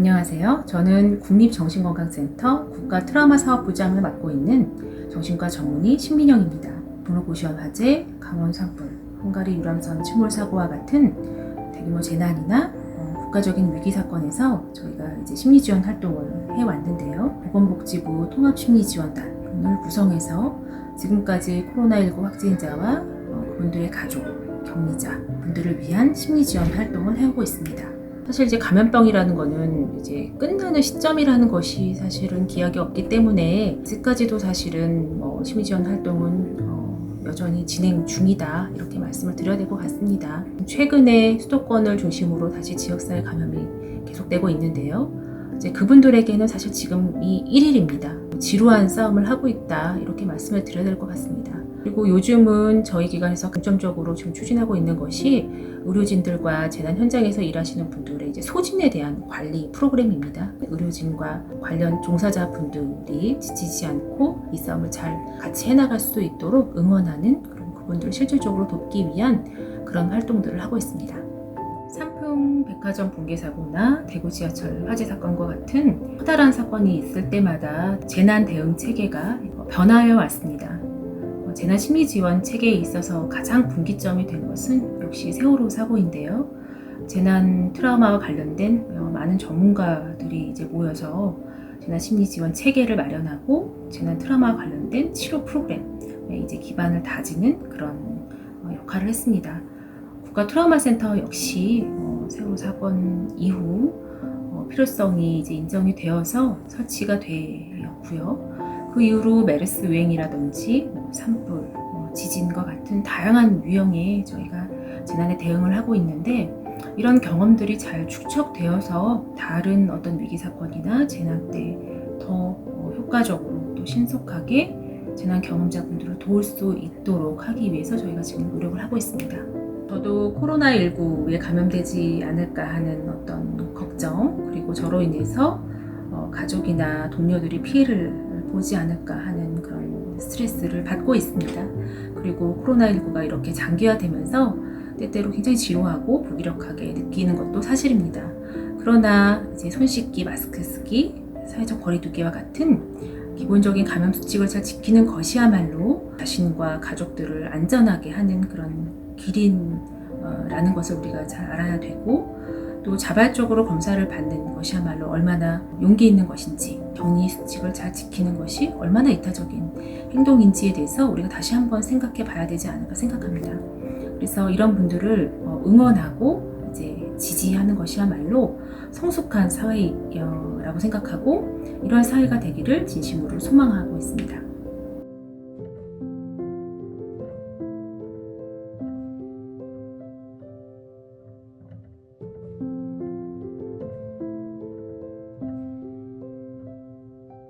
안녕하세요. 저는 국립정신건강센터 국가 트라우마 사업부장을 맡고 있는 정신과 전문의 신민영입니다. 분노고시원 화재, 강원 산불, 헝가리 유람선 침몰 사고와 같은 대규모 재난이나 어, 국가적인 위기 사건에서 저희가 이제 심리 지원 활동을 해 왔는데요. 보건복지부 통합심리지원단을 구성해서 지금까지 코로나19 확진자와 어, 그분들의 가족, 격리자 분들을 위한 심리 지원 활동을 해오고 있습니다. 사실 이제 감염병이라는 거는 이제 끝나는 시점이라는 것이 사실은 기약이 없기 때문에 아직까지도 사실은 뭐 심리 지원 활동은 어, 여전히 진행 중이다 이렇게 말씀을 드려야 될 것 같습니다. 최근에 수도권을 중심으로 다시 지역사회 감염이 계속되고 있는데요. 이제 그분들에게는 사실 지금이 1일입니다. 지루한 싸움을 하고 있다 이렇게 말씀을 드려야 될 것 같습니다. 그리고 요즘은 저희 기관에서 중점적으로 지금 추진하고 있는 것이 의료진들과 재난 현장에서 일하시는 분들의 이제 소진에 대한 관리 프로그램입니다. 의료진과 관련 종사자분들이 지치지 않고 이 싸움을 잘 같이 해나갈 수 있도록 응원하는 그런 그분들을 실질적으로 돕기 위한 그런 활동들을 하고 있습니다. 삼풍 백화점 붕괴 사고나 대구 지하철 화재 사건과 같은 커다란 사건이 있을 때마다 재난 대응 체계가 변화해 왔습니다. 어, 재난 심리 지원 체계에 있어서 가장 분기점이 된 것은 역시 세월호 사고인데요. 재난 트라우마와 관련된 어, 많은 전문가들이 이제 모여서 재난 심리 지원 체계를 마련하고 재난 트라우마와 관련된 치료 프로그램에 이제 기반을 다지는 그런 어, 역할을 했습니다. 국가 트라우마 센터 역시 어, 세월호 사건 이후 어, 필요성이 이제 인정이 되어서 설치가 되었고요. 그 이후로 메르스 유행이라든지 뭐 산불, 뭐 지진과 같은 다양한 유형의 저희가 재난에 대응을 하고 있는데 이런 경험들이 잘 축적되어서 다른 어떤 위기 사건이나 재난 때 더 효과적으로 또 신속하게 재난 경험자분들을 도울 수 있도록 하기 위해서 저희가 지금 노력을 하고 있습니다. 저도 코로나19에 감염되지 않을까 하는 어떤 걱정, 그리고 저로 인해서 어, 가족이나 동료들이 피해를 보지 않을까 하는 그런 스트레스를 받고 있습니다. 그리고 코로나19가 이렇게 장기화되면서 때때로 굉장히 지루하고 무기력하게 느끼는 것도 사실입니다. 그러나 이제 손 씻기, 마스크 쓰기, 사회적 거리두기와 같은 기본적인 감염 수칙을 잘 지키는 것이야말로 자신과 가족들을 안전하게 하는 그런 길인라는 것을 우리가 잘 알아야 되고 또 자발적으로 검사를 받는 것이야말로 얼마나 용기 있는 것인지 수칙을 잘 지키는 것이 얼마나 이타적인 행동인지에 대해서 우리가 다시 한번 생각해 봐야 되지 않을까 생각합니다. 그래서 이런 분들을 어, 응원하고 이제 지지하는 것이야말로 성숙한 사회라고 생각하고 이러한 사회가 되기를 진심으로 소망하고 있습니다.